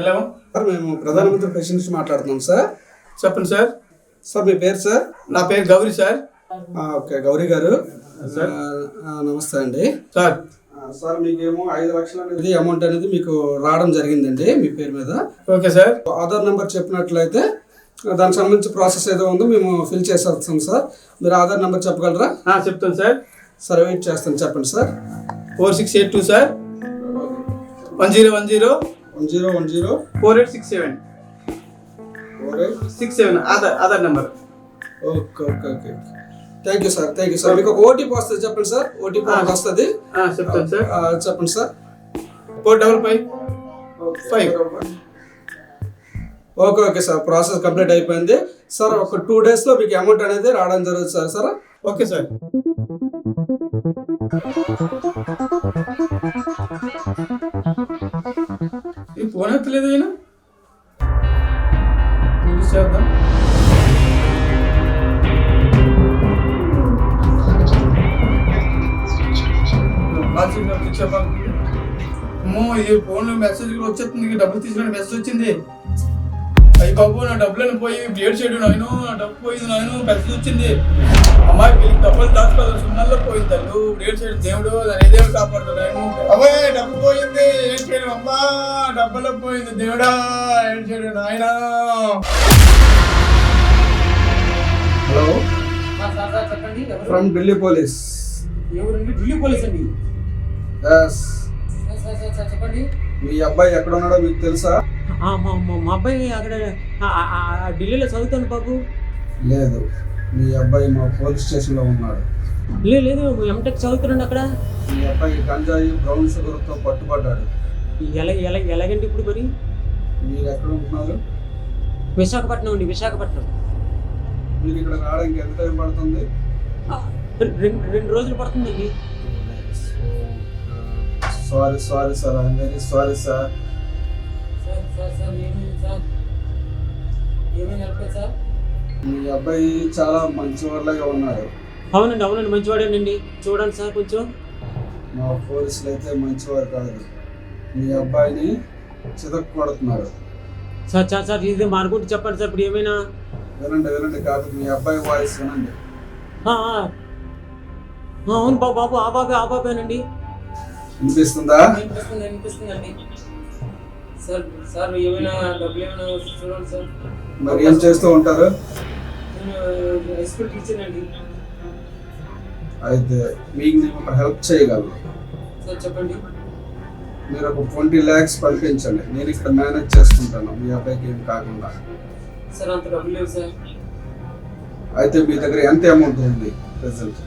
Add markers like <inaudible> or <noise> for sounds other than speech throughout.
Hello. Sir మేము ప్రధానమంత్రి president నుంచి మాట్లాడుతున్నాం సార్. చెప్పండి సార్. సార్ మీ పేరు సార్? నా పేరు గౌరీ సార్. ఓకే గౌరీ గారు. నమస్తే అండి. సార్. సార్ మీకేమో ఐదు లక్షలు అనేది అమౌంట్ అనేది మీకు రావడం జరిగిందండి మీ పేరు మీద. Okay sir. ఆధార్ నెంబర్ చెప్పినట్లయితే దానికి సంబంధించి ప్రాసెస్ ఏదో ఉందో మేము ఫిల్ చేసేస్తాం సార్. మీరు ఆధార్ నెంబర్ చెప్పగలరా? చెప్తాను సార్. సరే వెయిట్ చేస్తాను. చెప్పండి sir. Four six eight two sir. One zero one zero. One zero one zero four eight six seven four eight six seven Aadhaar Aadhaar number okay okay okay thank you sir thank you sir మీకు ఒక OTP వస్తుంది చెప్పండి sir OTP వస్తుంది. చెప్తాను sir చెప్పండి sir four double five five okay okay sir process complete అయిపోయింది. Sir ఒక two డేస్లో మీకు అమౌంట్ అనేది రావడం జరుగుతుంది sir sir okay sir phone ఎత్తలేదు ఆయన చేద్దాం. అమ్మో ఇది ఫోన్లో మెసేజ్ వచ్చేస్తుంది. డబ్బులు తీసుకుని మెసేజ్ వచ్చింది. అయ్యి బాబు నా డబ్బులను పోయి బ్లేడ్ చేయడు నాయను నా డబ్బు పోయింది నాయను మెసేజ్ వచ్చింది. అమ్మాయి వీళ్ళకి డబ్బులు దాచుకోవాలి సున్నాల్లో పోయింది తల్లు. బ్లేడ్ చేయడు దేవుడు దాని ఏ దేవుడు కాపాడుతాడు నాయను? అమ్మాయి డబ్బు పోయింది? చేయడం అమ్మా డబ్బులు పోయింది దేవుడా ఏం చేయడు నాయన. హలో? సార్ సార్ సార్ చెప్పండి ఎవరు? From Delhi police. ఎవరండి? ఢిల్లీ పోలీస్ అండి? Yes sir sir sir sir చెప్పండి. మీ అబ్బాయి ఎక్కడ ఉన్నాడో మీకు తెలుసా? ఆ, మా మా మా అబ్బాయి అక్కడ ఆ, ఆ, ఆ, ఢిల్లీలో చదువుతాను బాబు. లేదు. మీ అబ్బాయి మా పోలీస్ స్టేషన్లో ఉన్నాడు. లేదు లేదు ఎంటెక్ చదువుతున్నాడు అక్కడ. మీ అబ్బాయి గంజాయి బ్రౌన్ షుగర్తో పట్టుబడ్డాడు. ఎలా ఎలా ఎలాగండి ఇప్పుడు మరి? మీరు ఎక్కడ ఉంటున్నారు విశాఖపట్నం అండి విశాఖపట్నం. మీకు ఇక్కడ రావడానికి ఎంత టైం పడుతుంది? రెండు రెండు రోజులు పడుతుందండి. Sorry sorry sir I'm very sorry sir. మీ అబ్బాయి చాలా మంచివాళ్ళగా ఉన్నాడు. అవునండి అవునండి మంచివాడేనండి. చూడండి సార్ కొంచెం. మా పోలీసులు అయితే మంచివారు కాదు. మీ అబ్బాయిని చితక్ కొడుతున్నారు సార్ సార్ సార్ ఇది మార్కుంటూ చెప్పండి సార్ ఇప్పుడు ఏమైనా? వినండి వినండి కాదు మీ అబ్బాయి వాయిస్ వినండి. అవును బాబు బాబు ఆ బాబే ఆ బాబేనండి. వినిపిస్తుందా? అనిపిస్తుంది అనిపిస్తుందండి సార్ సార్ ఏమైనా డబ్బులు ఏమైనా చూడండి సార్. మరి ఏం చేస్తూ ఉంటారు? నేను హై స్కూల్ టీచర్ అండి. అయితే మీకు నేను హెల్ప్ చేయగలను. సార్ చెప్పండి. మీరు ఒక ట్వంటీ ల్యాక్స్ పంపించండి నేను ఇక్కడ మేనేజ్ చేసుకుంటాను. మీ అబ్బాయికి ఏం కాకుండా. సార్ అంత డబ్బులు లేవు సార్. అయితే మీ దగ్గర ఎంత అమౌంట్ ఉంది ప్రజెంట్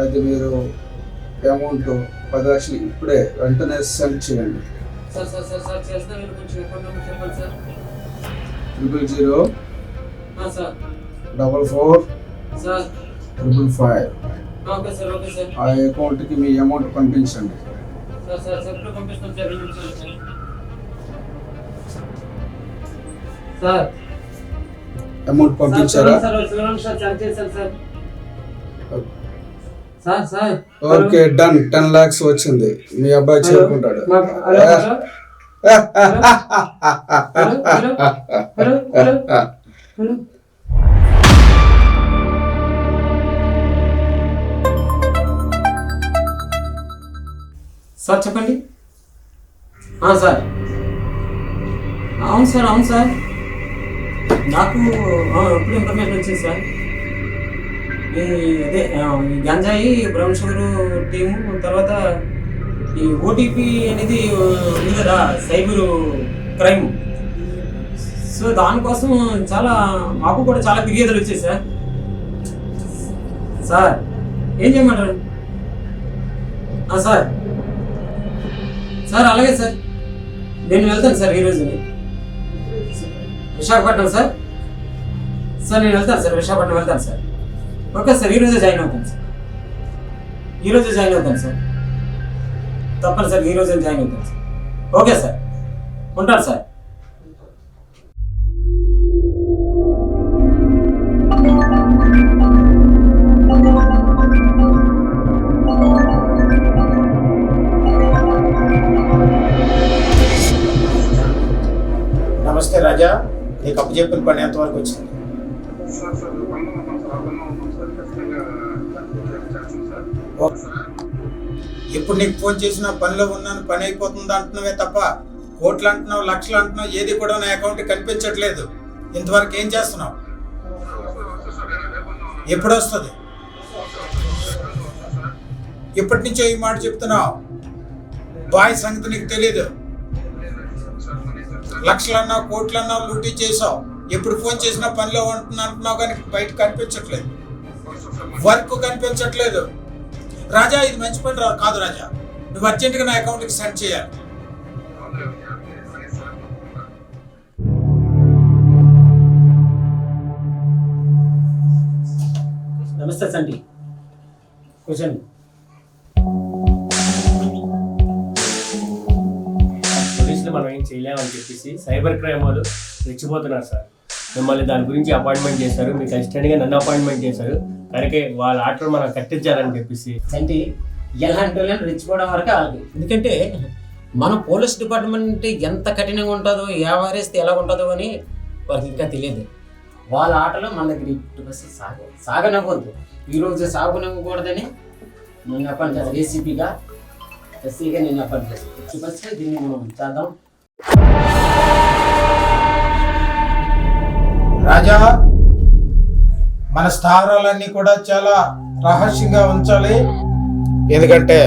అయితే మీరు అమౌంట్ పది లక్షలు ఇప్పుడే వెంటనే సెండ్ చేయండి. Triple zero double four triple five ఆ, అకౌంట్కి మీ అమౌంట్ పంపించండి. అమౌంట్ పంపించారా? Okay done. టెన్ లాక్స్ వచ్చింది. మీ అబ్బాయి చేరుకుంటాడు. Hello? Hello? Hello? Hello? <laughs> Sir చెప్పండి. సార్. అవును సార్ అవును సార్. నాకు ఇప్పుడు ఇన్ఫర్మేషన్ వచ్చింది సార్. అదే ఈ గంజాయి బ్రౌన్ షుగర్ టీము తర్వాత ఈ ఓటీపీ అనేది ఉంది కదా సైబర్ క్రైమ్ సో దానికోసం చాలా మాకు కూడా చాలా ఫిర్యాదులు వచ్చాయి సార్. సార్ ఏం చేయమంటారు? సార్. సార్ అలాగే సార్. నేను వెళ్తాను సార్ ఈరోజు విశాఖపట్నం సార్. సార్ నేను వెళ్తాను సార్ విశాఖపట్నం వెళ్తాను సార్. ఓకే సార్ ఈరోజే జాయిన్ అవుతాను సార్. ఈరోజు జాయిన్ అవుతాను సార్. తప్పని సార్ ఈరోజే జాయిన్ అవుతాను సార్. Okay sir. ఉంటాను సార్. అప్పు చెప్పిన పని ఎంతవరకు వచ్చింది? ఇప్పుడు నీకు ఫోన్ చేసిన పనిలో ఉన్నాను పని అయిపోతుంది అంటున్నావే తప్ప కోట్లు అంటున్నావు లక్షలు అంటున్నావు ఏది కూడా నా అకౌంట్ కనిపించట్లేదు. ఇంతవరకు ఏం చేస్తున్నావు? ఎప్పుడు వస్తుంది? ఇప్పటి నుంచో ఈ మాట చెప్తున్నావు. బాయ్ సంగతి నీకు తెలియదు లక్షలన్నా కోట్లన్నా లూటీ చేసావు ఎప్పుడు ఫోన్ చేసినా పనిలో ఉంటున్నా అంటున్నావు కానీ బయట కనిపించట్లేదు. వర్క్ కనిపించట్లేదు. రాజా ఇది మంచి పని రా కాదు రాజా. నువ్వు అర్జెంటుగా నా అకౌంట్కి సెండ్ చేయాలి. నమస్తే సండి కూర్చోండి. మనం ఏం చేయలేమని చెప్పేసి సైబర్ క్రైమ్ వాళ్ళు రెచ్చిపోతున్నారు సార్. మిమ్మల్ని దాని గురించి అపాయింట్మెంట్ చేశారు మీకు అసిస్టెంట్గా నన్ను అపాయింట్మెంట్ చేశారు. కనుక వాళ్ళ ఆర్డర్ మనం కట్టించాలని చెప్పేసి. అంటే ఎలాంటి వాళ్ళని రెచ్చిపోవడం వరకు వాళ్ళకి ఎందుకంటే మన పోలీస్ డిపార్ట్మెంట్ ఎంత కఠినంగా ఉంటుందో వ్యవహరిస్తే ఎలా ఉంటుందో అని వారికి ఇంకా తెలియదు. వాళ్ళ ఆటలో మన దగ్గర ఇటు బస్సు సాగనవ్వద్దు. ఈరోజు సాగునవ్వకూడదని నేను అపాయింట్ ఏసీపీగా ఎస్సీగా నేను అపాయింట్ చేస్తాను ఫస్ట్ దీన్ని మనం చేద్దాం. రాజా మన స్థావరాలన్నీ కూడా చాలా రహస్యంగా ఉంచాలి. ఎందుకంటే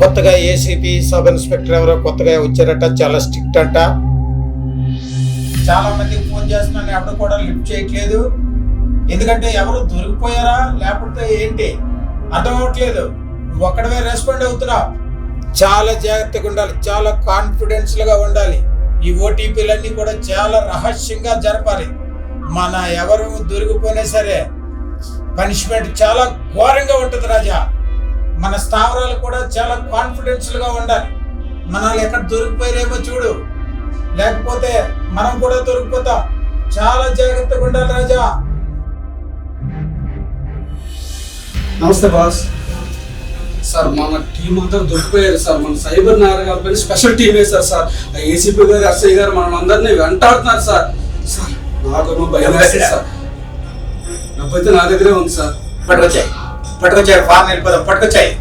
కొత్తగా ఏసీపీ సబ్ ఇన్స్పెక్టర్ ఎవరో కొత్తగా వచ్చారట చాలా స్ట్రిక్ట్ అంట. చాలా మందికి ఫోన్ చేస్తున్నాను ఎవరు కూడా లిఫ్ట్ చేయట్లేదు. ఎందుకంటే ఎవరు దొరికిపోయారా లేకపోతే ఏంటి? అర్థం అవ్వట్లేదు. నువ్వు ఒక్కడవే రెస్పాండ్ అవుతున్నావు చాలా జాగ్రత్తగా ఉండాలి చాలా కాన్ఫిడెన్స్గా ఉండాలి. ఈ ఓటీపీలన్నీ కూడా చాలా రహస్యంగా జరపాలి. మన ఎవరు దొరికిపోయినా సరే పనిష్మెంట్ చాలా ఘోరంగా ఉంటుంది రాజా. మన స్థావరాలు కూడా చాలా కాన్ఫిడెన్షియల్గా ఉండాలి. మనల్ని ఎక్కడ దొరికిపోయారేమో చూడు. లేకపోతే మనం కూడా దొరికిపోతాం. చాలా జాగ్రత్తగా ఉండాలి రాజా. నమస్తే బాస్. సార్ మన టీం అంతా దొరికిపోయారు సార్. మన సైబర్ పైన స్పెషల్ టీం వేశారు సార్ ఆ ఏసీపీ గారు ఎస్ఐ గారు మనం అందరినీ వెంటాడుతున్నారు సార్. సార్ నాకేమో భయం వేస్తుంది సార్. డబ్బు అయితే నా దగ్గరే ఉంది సార్. పట్టుకొచ్చాయి. పట్టుకొచ్చాయి. ఫారెన్ వెళ్ళిపోదాం. పట్టుకొచ్చాయి.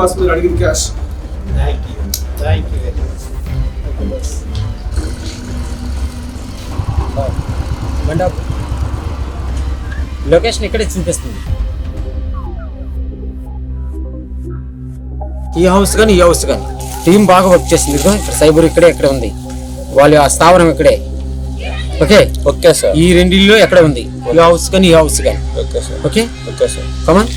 బాస్ ఇదిగోండి బాస్ మీరు అడిగిన cash thank you thank you very much mandap location ఇక్కడే చూపిస్తుంది. ఈ హౌస్ కానీ ఈ హౌస్ కానీ. టీం బాగా వర్క్ చేసింది ఇక్కడ సైబర్ ఇక్కడే ఇక్కడ ఉంది. వాళ్ళ ఆ స్థావరం ఇక్కడే. ఓకే ఓకే సార్ ఈ రెండిల్లో ఎక్కడ ఉంది? ఈ హౌస్ కానీ ఈ హౌస్ కానీ. Okay sir okay okay sir come on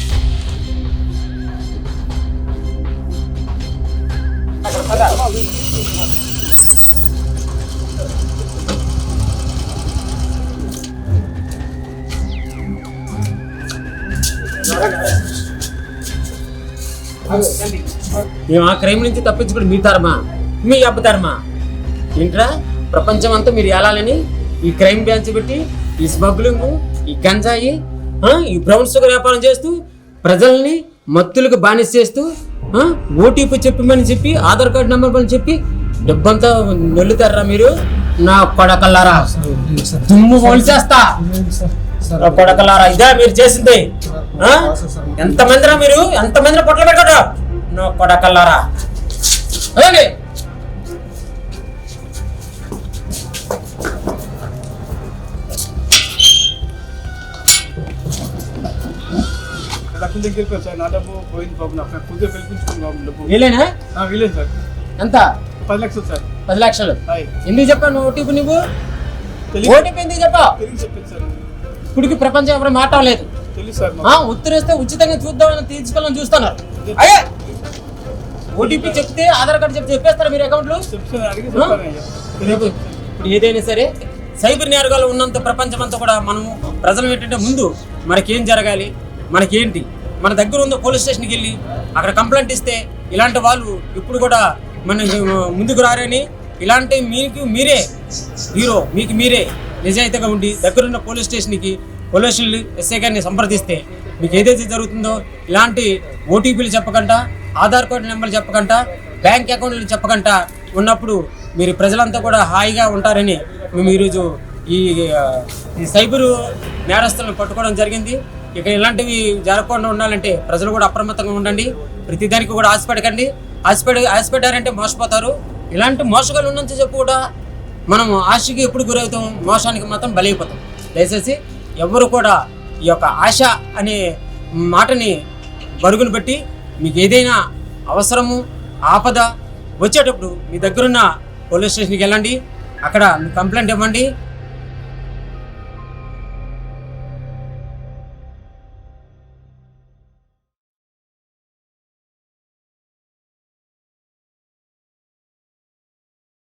మేము ఆ క్రైమ్ నుంచి తప్పించుకుని మీ తరమా మీ అబ్బతరమా ఏంట్రా? ప్రపంచం అంతా మీరు ఏలాలని ఈ క్రైమ్ బ్రాంచ్ పెట్టి ఈ స్మగ్లింగ్ ఈ గంజాయి ఈ బ్రౌన్ షుగర్ వ్యాపారం చేస్తూ ప్రజల్ని మత్తులకు బానిస చేస్తూ ఓటీపీ చెప్పమని చెప్పి ఆధార్ కార్డు నెంబర్ పని చెప్పి డబ్బంతా నొల్లుతారా మీరు? నా కొడకల్లారా? దుమ్ము మొలిచేస్తా. నా కొడకల్లారా? ఇదా మీరు చేసింది? ఎంతమందిరా మీరు? ఎంతమందిరా పొట్టలు పెట్టారు నా కొడకల్లారా? అలాగే డబ్బులు దగ్గరికి వచ్చాయి నా డబ్బు పోయింది బాబు పిలిపించుకుని బాబు డబ్బు. వీలేనా ఆ, వీలేదు సార్. ఎంత? పది లక్షలు సార్. పది లక్షలు. ఓటీపీ నువ్వు ఓటీపీ ఎందుకు చెప్పావు? ఇప్పటికి ప్రపంచం ఎవరు మాట్లాడలేదు. తెలియదు సార్ ఉత్తరేస్తే ఉచితంగా చూద్దామని తీర్చుకోవాలని చూస్తున్నారు. అయ్యే! ఓటీపీ చెప్తే ఆధార్ కార్డు చెప్తే చెప్పేస్తారా మీరు అకౌంట్లో? అయ్యా రేపు ఇప్పుడు ఏదైనా సరే సైబర్ నేరగాలు ఉన్నంత ప్రపంచం అంతా కూడా మనము ప్రజలు ఏంటంటే ముందు మనకేం జరగాలి మనకేంటి? మన దగ్గర ఉన్న పోలీస్ స్టేషన్కి వెళ్ళి అక్కడ కంప్లైంట్ ఇస్తే ఇలాంటి వాళ్ళు ఇప్పుడు కూడా మన ముందుకు రారని ఇలాంటి మీకు మీరే హీరో మీకు మీరే నిజాయితీగా ఉండి దగ్గరున్న పోలీస్ స్టేషన్కి పోలీసులు ఎస్ఐ గారిని సంప్రదిస్తే మీకు ఏదైతే జరుగుతుందో ఇలాంటి ఓటీపీలు చెప్పకుండా ఆధార్ కార్డు నెంబర్లు చెప్పకుండా బ్యాంక్ అకౌంట్లు చెప్పకుండా ఉన్నప్పుడు మీరు ప్రజలంతా కూడా హాయిగా ఉంటారని మేము ఈరోజు ఈ సైబరు నేరస్తులను పట్టుకోవడం జరిగింది. ఇక ఇలాంటివి జరగకుండా ఉండాలంటే ప్రజలు కూడా అప్రమత్తంగా ఉండండి. ప్రతిదానికి కూడా ఆశపడకండి ఆశపడి ఆశపడ్డారంటే మోసపోతారు. ఇలాంటి మోసగాలు ఉన్నంత చెప్పు కూడా మనం ఆశకి ఎప్పుడు గురవుతాం? మోసానికి మాత్రం బలైపోతాం. దయచేసి ఎవరు కూడా ఈ యొక్క ఆశ అనే మాటని బరుగును పెట్టి మీకు ఏదైనా అవసరము ఆపద వచ్చేటప్పుడు మీ దగ్గరున్న పోలీస్ స్టేషన్కి వెళ్ళండి. అక్కడ మీ కంప్లైంట్ ఇవ్వండి.